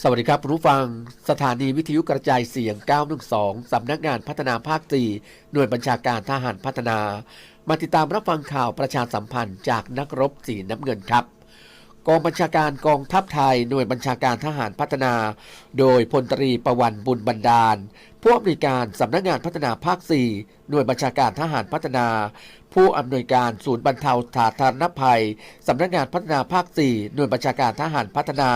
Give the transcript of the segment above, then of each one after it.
สวัสดีครับรู้ฟัง สถานีวิทยุกระจายเสียง 912 สำนักงานพัฒนาภาค4หน่วยบัญชาการทหารพัฒนา มาติดตามรับฟังข่าวประชาสัมพันธ์จากนักรบสีน้ำเงินครับ กองบัญชาการกองทัพไทยหน่วยบัญชาการทหารพัฒนา โดยพลตรีประวันบุญบรรดาล ผู้อำนวยการสำนักงานพัฒนาภาค 4 หน่วยบัญชาการทหารพัฒนา ผู้อำนวยการศูนย์บรรเทาสาธารณภัยสำนักงานพัฒนาภาค 4 หน่วยบัญชาการทหารพัฒนา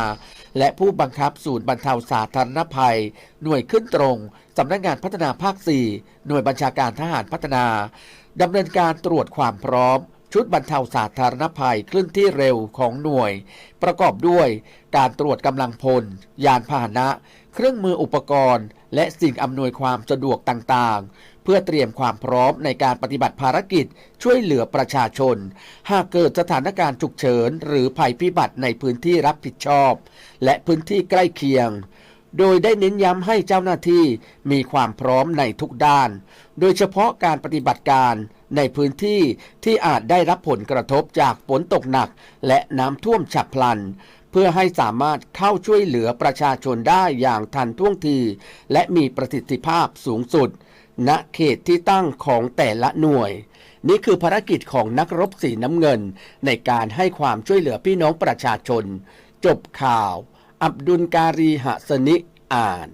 และผู้บังคับศูนย์บรรเทาสาธารณภัย หน่วยขึ้นตรงสำนักงานพัฒนาภาค 4 หน่วยบัญชาการทหารพัฒนาดำเนินการตรวจความพร้อม ชุดบรรเทาสาธารณภัยเคลื่อนที่เร็วของหน่วย ประกอบด้วยการตรวจกำลังพล ยานพาหนะ เครื่องมืออุปกรณ์ และสิ่งอำนวยความสะดวกต่างๆ เพื่อเตรียมความพร้อมในการปฏิบัติภารกิจช่วยเหลือประชาชน หากเกิดสถานการณ์ฉุกเฉิน หรือภัยพิบัติในพื้นที่รับผิดชอบ และพื้นที่ใกล้เคียงโดยได้เน้นย้ำให้เจ้าหน้าที่มีความพร้อมในทุกด้าน โดยเฉพาะการปฏิบัติการ ในพื้นที่ที่อาจได้รับผลกระทบจากฝนตกหนัก และน้ำท่วมฉับพลัน เพื่อให้สามารถเข้าช่วยเหลือประชาชนได้อย่างทันท่วงที และมีประสิทธิภาพสูงสุด ณเขตที่ตั้งของแต่ละหน่วย นี่คือภารกิจของนักรบสีน้ำเงิน ในการให้ความช่วยเหลือพี่น้องประชาชน จบข่าว อับดุลการีหะสนิอ่าน